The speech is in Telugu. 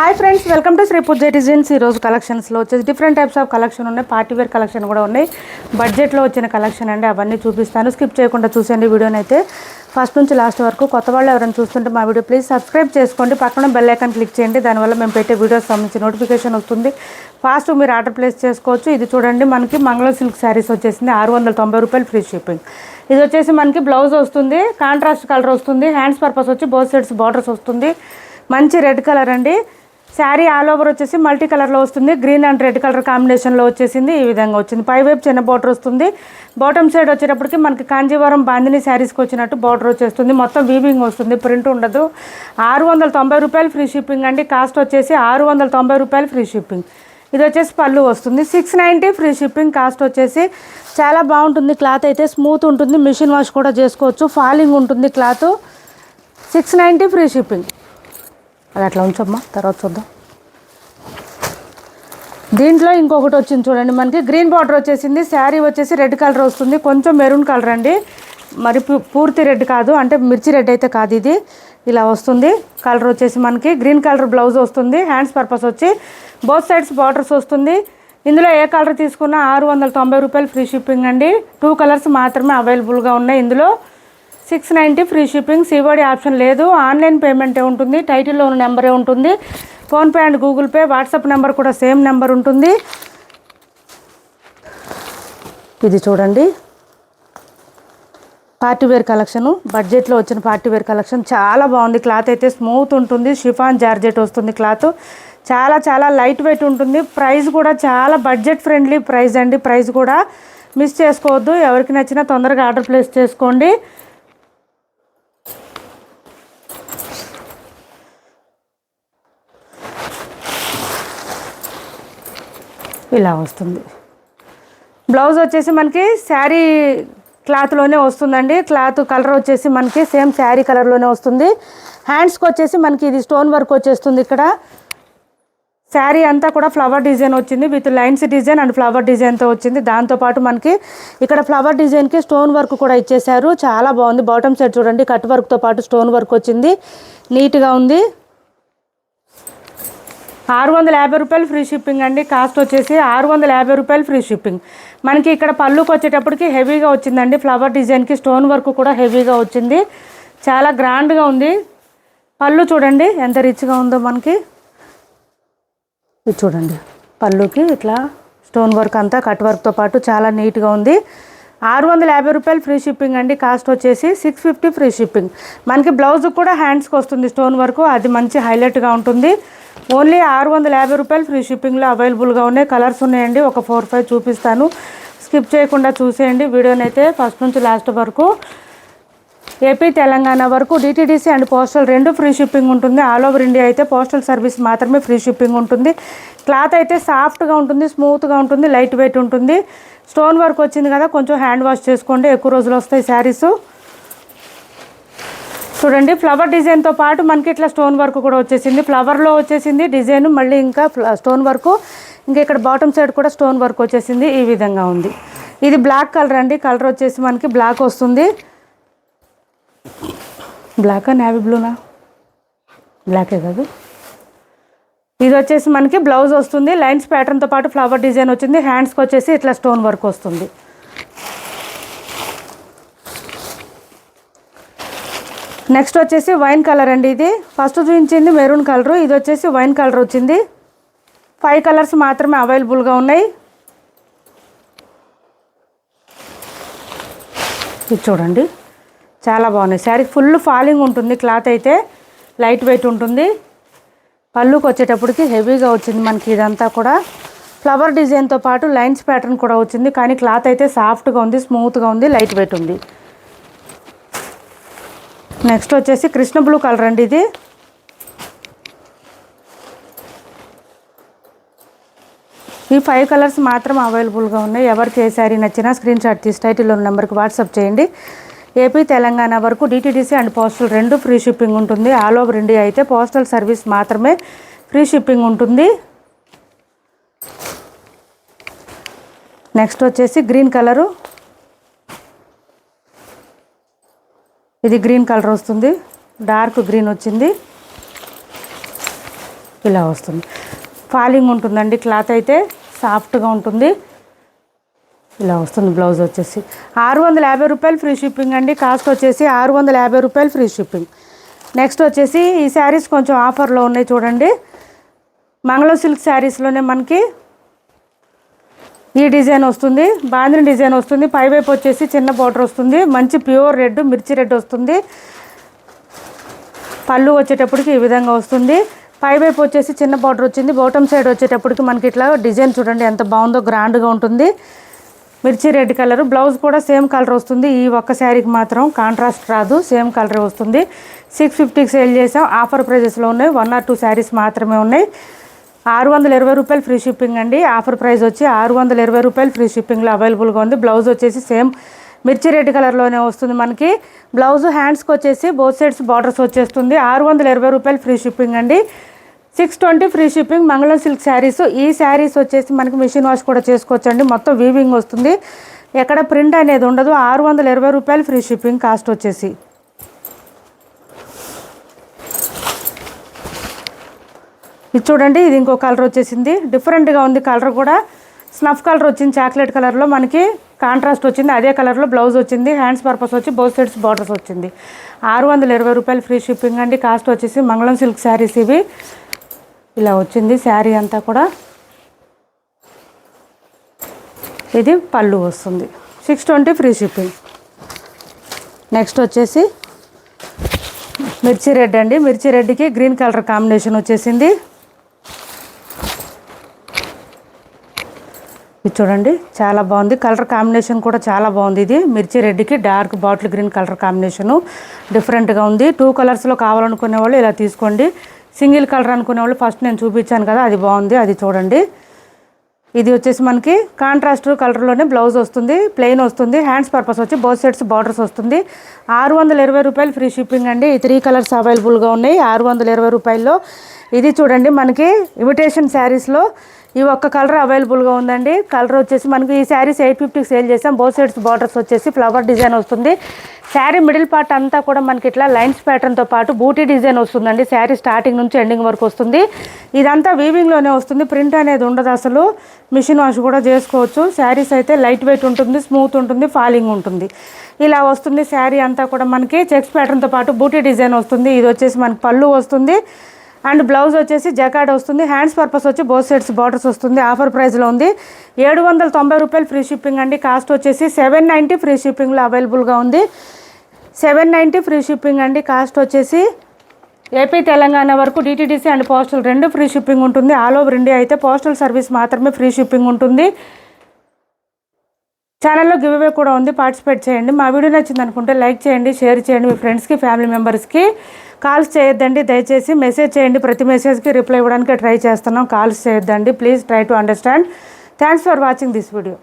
Hi friends welcome to Sri Pooja Designs ఈరోజు కలెక్షన్స్లో వచ్చేసి డిఫరెంట్ టైప్స్ ఆఫ్ కలెక్షన్ ఉన్నాయి. పార్టీ వేర్ కలెక్షన్ కూడా ఉన్నాయి. బడ్జెట్లో వచ్చిన కలెక్షన్ అండి అవన్నీ చూపిస్తాను. స్కిప్ చేయకుండా చూసేయండి వీడియోని అయితే. ఫస్ట్ నుంచి లాస్ట్ వరకు కొత్త వాళ్ళు ఎవరైనా చూస్తుంటే మా వీడియో ప్లీజ్ సబ్స్క్రైబ్ చేసుకోండి. పక్కన బెల్ ఐకాన్ క్లిక్ చేయండి. దానివల్ల మేము పెట్టే వీడియోస్ సంబంధించి నోటిఫికేషన్ వస్తుంది. ఫాస్ట్ మీరు ఆర్డర్ ప్లేస్ చేసుకోవచ్చు. ఇది చూడండి మనకి మంగళ సిల్క్ శారీస్ వచ్చేసింది. ఆరు వందల తొంభై రూపాయలు ఫ్రీ షిప్పింగ్ ఇది వచ్చేసి మనకి బ్లౌజ్ వస్తుంది. కాంట్రాస్ట్ కలర్ వస్తుంది. హ్యాండ్స్ పర్పస్ వచ్చి బోత్ సైడ్స్ బార్డర్స్ వస్తుంది. మంచి రెడ్ కలర్ అండి. శారీ ఆల్ ఓవర్ వచ్చేసి మల్టీ కలర్లో వస్తుంది. గ్రీన్ అండ్ రెడ్ కలర్ కాంబినేషన్లో వచ్చేసింది. ఈ విధంగా వచ్చింది. పై వైపు చిన్న బార్డర్ వస్తుంది. బాటమ్ సైడ్ వచ్చేటప్పటికి మనకి కాంజీవరం బాందిని శారీస్కి వచ్చినట్టు బార్డర్ వచ్చేస్తుంది. మొత్తం వీవింగ్ వస్తుంది. ప్రింట్ ఉండదు. ఆరు వందల తొంభై రూపాయలు ఫ్రీ షిప్పింగ్ అండి. కాస్ట్ వచ్చేసి ఆరు వందల తొంభై రూపాయలు ఫ్రీ షిప్పింగ్. ఇది వచ్చేసి పళ్ళు వస్తుంది. Six ninety free shipping. Cost వచ్చేసి చాలా బాగుంటుంది. క్లాత్ అయితే స్మూత్ ఉంటుంది. మిషన్ వాష్ కూడా చేసుకోవచ్చు. ఫాలింగ్ ఉంటుంది cloth. Six ninety free shipping. అది అట్లా ఉంచమ్మా తర్వాత చూద్దాం. దీంట్లో ఇంకొకటి వచ్చింది చూడండి మనకి గ్రీన్ బార్డర్ వచ్చేసింది శారీ వచ్చేసి రెడ్ కలర్ వస్తుంది. కొంచెం మెరూన్ కలర్ అండి. మరి పూర్తి రెడ్ కాదు అంటే మిర్చి రెడ్ అయితే కాదు ఇది. ఇలా వస్తుంది. కలర్ వచ్చేసి మనకి గ్రీన్ కలర్ బ్లౌజ్ వస్తుంది హ్యాండ్స్ పర్పస్ వచ్చి బోత్ సైడ్స్ బార్డర్స్ వస్తుంది. ఇందులో ఏ కలర్ తీసుకున్నా ఆరు వందల తొంభై రూపాయలు ఫ్రీ షిప్పింగ్ అండి. టూ కలర్స్ మాత్రమే అవైలబుల్గా ఉన్నాయి ఇందులో. Six ninety free shipping COD option లేదు. ఆన్లైన్ పేమెంటే ఉంటుంది. టైటిల్లో ఉన్న నెంబరే ఉంటుంది. PhonePe and Google Pay WhatsApp number కూడా సేమ్ నెంబర్ ఉంటుంది. ఇది చూడండి. పార్టీ వేర్ బడ్జెట్లో వచ్చిన పార్టీ వేర్ కలెక్షన్ చాలా బాగుంది. క్లాత్ అయితే స్మూత్ ఉంటుంది. షిఫాన్ జార్జెట్ వస్తుంది క్లాత్. చాలా చాలా లైట్ వెయిట్ ఉంటుంది. ప్రైస్ కూడా చాలా బడ్జెట్ ఫ్రెండ్లీ ప్రైస్ అండి. ప్రైస్ కూడా మిస్ చేసుకోవద్దు. ఎవరికి నచ్చినా తొందరగా ఆర్డర్ ప్లేస్ చేసుకోండి. ఇలా వస్తుంది. బ్లౌజ్ వచ్చేసి మనకి శారీ క్లాత్లోనే వస్తుందండి. క్లాత్ కలర్ వచ్చేసి మనకి సేమ్ శారీ కలర్లోనే వస్తుంది. హ్యాండ్స్కి వచ్చేసి మనకి ఇది స్టోన్ వర్క్ వచ్చేస్తుంది ఇక్కడ. శారీ అంతా కూడా ఫ్లవర్ డిజైన్ వచ్చింది. With lines design and flower డిజైన్తో వచ్చింది. దాంతోపాటు మనకి ఇక్కడ ఫ్లవర్ డిజైన్కి స్టోన్ వర్క్ కూడా ఇచ్చేసారు చాలా బాగుంది. బాటమ్ సైడ్ చూడండి. కట్ వర్క్తో పాటు స్టోన్ వర్క్ వచ్చింది. నీట్గా ఉంది. ఆరు వందల యాభై రూపాయలు ఫ్రీ షిప్పింగ్ అండి. కాస్ట్ వచ్చేసి ఆరు వందల యాభై రూపాయలు ఫ్రీ షిప్పింగ్. మనకి ఇక్కడ పళ్ళుకి వచ్చేటప్పటికి హెవీగా వచ్చిందండి. ఫ్లవర్ డిజైన్కి స్టోన్ వర్క్ కూడా హెవీగా వచ్చింది. చాలా గ్రాండ్గా ఉంది. పళ్ళు చూడండి ఎంత రిచ్గా ఉందో మనకి. ఇది చూడండి పళ్ళుకి ఇట్లా స్టోన్ వర్క్ అంతా కట్ వర్క్తో పాటు చాలా నీట్గా ఉంది. ఆరు వందల యాభై రూపాయలు ఫ్రీ షిప్పింగ్ అండి. కాస్ట్ వచ్చేసి సిక్స్ ఫిఫ్టీ ఫ్రీ షిప్పింగ్. మనకి బ్లౌజ్ కూడా హ్యాండ్స్కి వస్తుంది స్టోన్ వర్క్. అది మంచి హైలైట్గా ఉంటుంది. ఓన్లీ ఆరు వందల యాభై రూపాయలు ఫ్రీ షిప్పింగ్లో అవైలబుల్గా ఉన్నాయి. కలర్స్ ఉన్నాయండి. ఒక ఫోర్ ఫైవ్ చూపిస్తాను. స్కిప్ చేయకుండా చూసేయండి. వీడియోని అయితే ఫస్ట్ నుంచి లాస్ట్ వరకు. ఏపీ తెలంగాణ వరకు డిటీడీసీ అండ్ పోస్టల్ రెండు ఫ్రీ షిప్పింగ్ ఉంటుంది. ఆల్ ఓవర్ ఇండియా అయితే పోస్టల్ సర్వీస్ మాత్రమే ఫ్రీ షిప్పింగ్ ఉంటుంది. క్లాత్ అయితే సాఫ్ట్గా ఉంటుంది స్మూత్గా ఉంటుంది లైట్ వెయిట్ ఉంటుంది. స్టోన్ వర్క్ వచ్చింది కదా కొంచెం హ్యాండ్ వాష్ చేసుకోండి. ఎక్కువ రోజులు వస్తాయి శారీస్. చూడండి ఫ్లవర్ డిజైన్తో పాటు మనకి ఇట్లా స్టోన్ వర్క్ కూడా వచ్చేసింది. ఫ్లవర్లో వచ్చేసింది డిజైన్ మళ్ళీ ఇంకా ఫ్ల- స్టోన్ వర్క్ ఇంకా ఇక్కడ బాటమ్ సైడ్ కూడా స్టోన్ వర్క్ వచ్చేసింది ఈ విధంగా ఉంది. ఇది బ్లాక్ కలర్ అండి. కలర్ వచ్చేసి మనకి బ్లాక్ వస్తుంది. బ్లాకా నేవీ బ్లూనా బ్లాకే కాదు. ఇది వచ్చేసి మనకి బ్లౌజ్ వస్తుంది. లైన్స్ ప్యాటర్న్తో పాటు ఫ్లవర్ డిజైన్ వచ్చింది. హ్యాండ్స్కి వచ్చేసి ఇట్లా స్టోన్ వర్క్ వస్తుంది. నెక్స్ట్ వచ్చేసి వైన్ కలర్ అండి ఇది. ఫస్ట్ చూపించింది మెరూన్ కలరు ఇది వచ్చేసి వైన్ కలర్ వచ్చింది. ఫైవ్ కలర్స్ మాత్రమే అవైలబుల్గా ఉన్నాయి. ఇది చూడండి. చాలా బాగున్నాయి. శారీ ఫుల్ ఫాలింగ్ ఉంటుంది క్లాత్ అయితే లైట్ వెయిట్ ఉంటుంది. పళ్ళుకి వచ్చేటప్పటికి హెవీగా వచ్చింది మనకి ఇదంతా కూడా. ఫ్లవర్ డిజైన్తో పాటు లైన్స్ ప్యాటర్న్ కూడా వచ్చింది కానీ క్లాత్ అయితే సాఫ్ట్గా ఉంది స్మూత్గా ఉంది లైట్ వెయిట్ ఉంది. నెక్స్ట్ వచ్చేసి కృష్ణ బ్లూ కలర్ అండి ఇది. ఈ ఫైవ్ కలర్స్ మాత్రం అవైలబుల్గా ఉన్నాయి. ఎవరికి ఏ శారీ నచ్చినా స్క్రీన్ షాట్ తీసి టైటిల్లో ఉన్న నెంబర్కి వాట్సాప్ చేయండి. ఏపీ తెలంగాణ వరకు డిటీడీసీ అండ్ పోస్టల్ రెండు ఫ్రీ షిప్పింగ్ ఉంటుంది. ఆల్ ఓవర్ ఇండియా అయితే పోస్టల్ సర్వీస్ మాత్రమే ఫ్రీ షిప్పింగ్ ఉంటుంది. నెక్స్ట్ వచ్చేసి గ్రీన్ కలరు. ఇది గ్రీన్ కలర్ వస్తుంది. డార్క్ గ్రీన్ వచ్చింది. ఇలా వస్తుంది. ఫాలింగ్ ఉంటుందండి క్లాత్ అయితే. సాఫ్ట్గా ఉంటుంది. ఇలా వస్తుంది బ్లౌజ్ వచ్చేసి. ఆరు వందల యాభై రూపాయలు ఫ్రీ షిప్పింగ్ అండి. కాస్ట్ వచ్చేసి ఆరు వందల యాభై రూపాయలు ఫ్రీ షిప్పింగ్. నెక్స్ట్ వచ్చేసి ఈ శారీస్ కొంచెం ఆఫర్లో ఉన్నాయి చూడండి. మంగళ సిల్క్ శారీస్లోనే మనకి ఈ డిజైన్ వస్తుంది. బాందిని డిజైన్ వస్తుంది. పై వైపు వచ్చేసి చిన్న బార్డర్ వస్తుంది. మంచి ప్యూర్ రెడ్ మిర్చి రెడ్ వస్తుంది. పళ్ళు వచ్చేటప్పటికి ఈ విధంగా వస్తుంది. పై వైపు వచ్చేసి చిన్న బార్డర్ వచ్చింది. బాటమ్ సైడ్ వచ్చేటప్పటికి మనకి ఇట్లా డిజైన్ చూడండి ఎంత బాగుందో గ్రాండ్గా ఉంటుంది. Mirchi red colour. బ్లౌజ్ కూడా సేమ్ కలర్ వస్తుంది. ఈ ఒక్క శారీకి మాత్రం కాంట్రాస్ట్ రాదు. సేమ్ కలర్ వస్తుంది. సిక్స్ ఫిఫ్టీకి సేల్ చేసాం. ఆఫర్ ప్రైజెస్లో ఉన్నాయి. వన్ ఆర్ టూ శారీస్ మాత్రమే ఉన్నాయి. ఆరు వందల ఇరవై రూపాయలు ఫ్రీ షిప్పింగ్ అండి. ఆఫర్ ప్రైస్ వచ్చి ఆరు వందల ఇరవై రూపాయలు ఫ్రీ షిప్పింగ్లో అవైలబుల్గా ఉంది. బ్లౌజ్ వచ్చేసి సేమ్ మిర్చి రెడ్ కలర్లోనే వస్తుంది మనకి. బ్లౌజ్ హ్యాండ్స్కి వచ్చేసి బోత్ సైడ్స్ బార్డర్స్ వచ్చేస్తుంది. ఆరు వందల ఇరవై రూపాయలు ఫ్రీ షిప్పింగ్ అండి. Six twenty free shipping Mangalam silk saris. ఈ శారీస్ వచ్చేసి మనకి మిషన్ వాష్ కూడా చేసుకోవచ్చండి. మొత్తం వీవింగ్ వస్తుంది. ఎక్కడ ప్రింట్ అనేది ఉండదు. ఆరు వందల ఇరవై రూపాయలు ఫ్రీ షిప్పింగ్ కాస్ట్ వచ్చేసి. ఇది చూడండి ఇది ఇంకో కలర్ వచ్చేసింది. డిఫరెంట్గా ఉంది కలర్ కూడా. స్నఫ్ కలర్ వచ్చింది చాక్లెట్ కలర్లో మనకి కాంట్రాస్ట్ వచ్చింది. అదే కలర్లో బ్లౌజ్ వచ్చింది హ్యాండ్స్ పర్పస్ వచ్చి బోత్ సైడ్స్ బార్డర్స్ వచ్చింది. ఆరు వందల ఇరవై రూపాయలు ఫ్రీ షిప్పింగ్ అండి. కాస్ట్ వచ్చేసి మంగళం సిల్క్ శారీస్ ఇవి. ఇలా వచ్చింది శారీ అంతా కూడా. ఇది పళ్ళు వస్తుంది. Six twenty free shipping next వచ్చేసి మిర్చి రెడ్ అండి. మిర్చి రెడ్కి గ్రీన్ కలర్ కాంబినేషన్ వచ్చేసింది. ఇది చూడండి చాలా బాగుంది. కలర్ కాంబినేషన్ కూడా చాలా బాగుంది ఇది. మిర్చి రెడ్కి dark bottle green colour combination. డిఫరెంట్గా ఉంది. టూ కలర్స్లో కావాలనుకునే వాళ్ళు ఇలా తీసుకోండి. సింగిల్ కలర్ అనుకునే వాళ్ళు ఫస్ట్ నేను చూపించాను కదా అది బాగుంది. అది చూడండి. ఇది వచ్చేసి మనకి కాంట్రాస్ట్ కలర్లోనే బ్లౌజ్ వస్తుంది ప్లెయిన్ వస్తుంది. హ్యాండ్స్ పర్పస్ వచ్చి బోత్ సెట్స్ బార్డర్స్ వస్తుంది. ఆరు వందల ఇరవై రూపాయలు ఫ్రీ షిప్పింగ్ అండి. ఈ త్రీ కలర్స్ అవైలబుల్గా ఉన్నాయి. ఆరు వందల ఇరవై రూపాయల్లో. ఇది చూడండి మనకి ఇమిటేషన్ శారీస్లో ఈ ఒక్క కలర్ అవైలబుల్గా ఉందండి. కలర్ వచ్చేసి మనకి ఈ శారీస్ ఎయిట్ ఫిఫ్టీకి సేల్ చేసాం బోత్ సైడ్స్ బార్డర్స్ వచ్చేసి ఫ్లవర్ డిజైన్ వస్తుంది. శారీ మిడిల్ పార్ట్ అంతా కూడా మనకి ఇట్లా లైన్స్ ప్యాటర్న్తో పాటు బూటీ డిజైన్ వస్తుందండి. శారీ స్టార్టింగ్ నుంచి ఎండింగ్ వరకు వస్తుంది. ఇదంతా వీవింగ్లోనే వస్తుంది. ప్రింట్ అనేది ఉండదు అసలు. మిషన్ వాష్ కూడా చేసుకోవచ్చు. శారీస్ అయితే లైట్ వెయిట్ ఉంటుంది స్మూత్ ఉంటుంది ఫాలింగ్ ఉంటుంది. ఇలా వస్తుంది. శారీ అంతా కూడా మనకి చెక్స్ ప్యాటర్న్తో పాటు బూటీ డిజైన్ వస్తుంది. ఇది వచ్చేసి మనకి పళ్ళు వస్తుంది. అండ్ బ్లౌజ్ వచ్చేసి జకాడ్ వస్తుంది. హ్యాండ్స్ పర్పస్ వచ్చి బోత్ సైడ్స్ బార్డర్స్ వస్తుంది. ఆఫర్ ప్రైస్లో ఉంది. ఏడు వందల తొంభై రూపాయలు ఫ్రీ షిప్పింగ్ అండి. కాస్ట్ వచ్చేసి సెవెన్ నైంటీ ఫ్రీ షిప్పింగ్లో అవైలబుల్గా ఉంది. సెవెన్ నైంటీ ఫ్రీ షిప్పింగ్ అండి. కాస్ట్ వచ్చేసి ఏపీ తెలంగాణ వరకు డిటీడీసీ అండ్ పోస్టల్ రెండు ఫ్రీ షిప్పింగ్ ఉంటుంది. ఆల్ ఓవర్ ఇండియా అయితే పోస్టల్ సర్వీస్ మాత్రమే ఫ్రీ షిప్పింగ్ ఉంటుంది. ఛానల్లో గివ్ అవే కూడా ఉంది. పార్టిసిపేట్ చేయండి. మా వీడియో నచ్చింది అనుకుంటే లైక్ చేయండి షేర్ చేయండి మీ ఫ్రెండ్స్కి ఫ్యామిలీ మెంబర్స్కి కాల్స్ చేయొద్దండి దయచేసి మెసేజ్ చేయండి. ప్రతి మెసేజ్కి రిప్లై ఇవ్వడానికి ట్రై చేస్తున్నాం. కాల్స్ చేయొద్దండి. Please try to understand thanks for watching this video